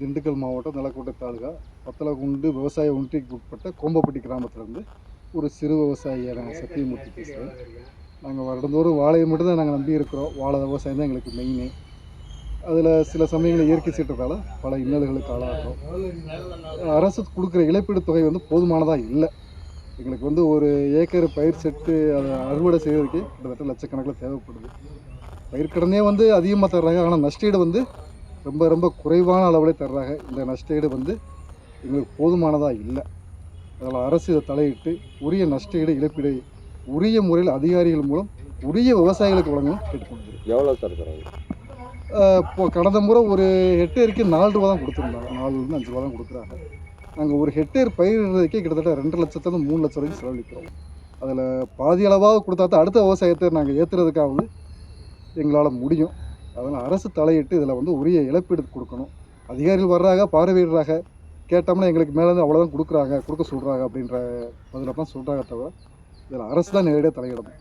திண்டுக்கல் மாவட்டம் நிலக்கோட்டை தாலுகா பத்தலகுண்டு விவசாய ஒன்றியக்கு உட்பட்ட கோம்பப்பட்டி கிராமத்திலேருந்து ஒரு சிறு விவசாயியான சத்தியமூர்த்தி பேசுகிறேன் நாங்கள் வருடந்தோறும் வாழையை மட்டும்தான் நாங்கள் நம்பி இருக்கிறோம். வாழை விவசாயம் தான் எங்களுக்கு மெயின் அதில் சில சமயங்களில் இயற்கை சீற்றத்தால் பல இன்னல்களுக்கு ஆளாகிறோம். அரசு கொடுக்குற இழப்பீடு தொகை வந்து போதுமானதாக இல்லை. எங்களுக்கு வந்து ஒரு ஏக்கர் பயிர் செட்டு அதை அறுவடை செய்வதற்கு கிட்டத்தட்ட லட்சக்கணக்கில் தேவைப்படுது. பயிர்க்கடனே வந்து அதிகமாக தர்றாங்க. ஆனால் நஷ்டீடு வந்து ரொம்ப ரொம்ப குறைவான அளவில் தர்றாங்க. இந்த நஷ்டஈடு வந்து எங்களுக்கு போதுமானதாக இல்லை. அதில் அரசு இதை தலையிட்டு உரிய நஷ்டஈடு இழப்பீடு உரிய முறையில் அதிகாரிகள் மூலம் உரிய விவசாயிகளுக்கு வழங்கணும் கேட்டுக்கொள்கிறேன். எவ்வளோ சார் தராங்க இப்போ கடந்த முறை ஒரு ஹெக்டேருக்கு நாலு ரூபா தான் கொடுத்துருந்தாங்க. நாலுலேருந்து அஞ்சு ரூபா தான் கொடுக்குறாங்க. நாங்கள் ஒரு ஹெக்டேர் பயிரிடுறதுக்கே கிட்டத்தட்ட ரெண்டு லட்சத்துலேருந்து மூணு லட்சம் வரைக்கும் செலவழிக்கிறோம். அதில் பாதி அளவாக கொடுத்தா தான் அடுத்த விவசாயத்தை நாங்கள் ஏற்றுறதுக்காவது எங்களால் முடியும். அதனால் அரசு தலையிட்டு இதில் வந்து உரிய இழப்பீடு கொடுக்கணும். அதிகாரிகள் வர்றாங்க பார்வையிடுறாங்க. கேட்டோம்னா எங்களுக்கு மேலேருந்து அவ்வளோதான் கொடுக்குறாங்க கொடுக்க சொல்கிறாங்க அப்படின்ற பதில தான் சொல்கிறாங்க தவிர இதில் அரசு தான் நேரடியாக தலையிடணும்.